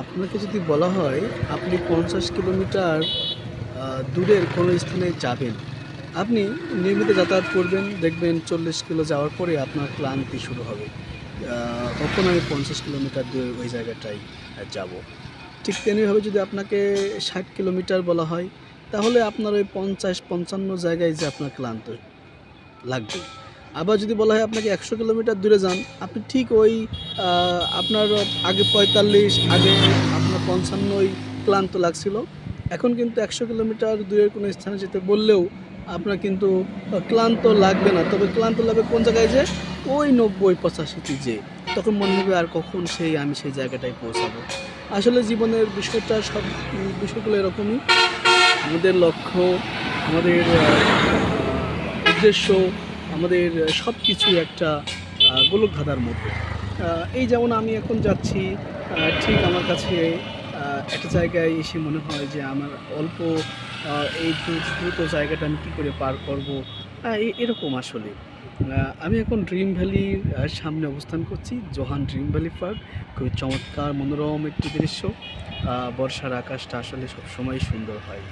আপনাকে যদি বলা হয়, আপনি পঞ্চাশ কিলোমিটার দূরের কোনো স্থানে যাবেন, আপনি নিয়মিত যাতায়াত করবেন, দেখবেন চল্লিশ কিলো যাওয়ার পরে আপনার ক্লান্তি শুরু হবে। তখন আমি পঞ্চাশ কিলোমিটার দূরে ওই জায়গাটায় যাব। ঠিক তেমনিভাবে যদি আপনাকে ষাট কিলোমিটার বলা হয়, তাহলে আপনার ওই পঞ্চাশ, পঞ্চান্ন জায়গায় যে আপনার ক্লান্ত লাগবে। আবার যদি বলা হয় আপনাকে একশো কিলোমিটার দূরে যান, আপনি ঠিক ওই আপনার আগে পঁয়তাল্লিশ, আগে আপনার পঞ্চান্নই ক্লান্ত লাগছিল। এখন কিন্তু একশো কিলোমিটার দূরের কোনো স্থানে যেতে বললেও আপনার কিন্তু ক্লান্ত লাগবে না। তবে ক্লান্ত লাগবে কোন জায়গায় যে? ওই নব্বই পঁচাশিটি যে। তখন মনে হবে আর কখন সেই আমি সেই জায়গাটায় পৌঁছাবো। আসলে জীবনের বিষয়টা সব বিষয়গুলো এরকমই। আমাদের লক্ষ্য, আমাদের উদ্দেশ্য আমাদের সব কিছু একটা আহ, গোলক ধাঁধার মধ্যে এই যেমন আমি এখন যাচ্ছি ঠিক আমার কাছে একটা জায়গায় এসে মনে হয় যে আমার অল্প এই দ্রুত জায়গাটা আমি কী করে পার করব। এরকম আসলে। আমি এখন ড্রিম ভ্যালির সামনে অবস্থান করছি জোহান ড্রিম ভ্যালি পার্ক। খুবই চমৎকার মনোরম একটি দৃশ্য। বর্ষার আকাশটা আসলে সবসময় সুন্দর হয়।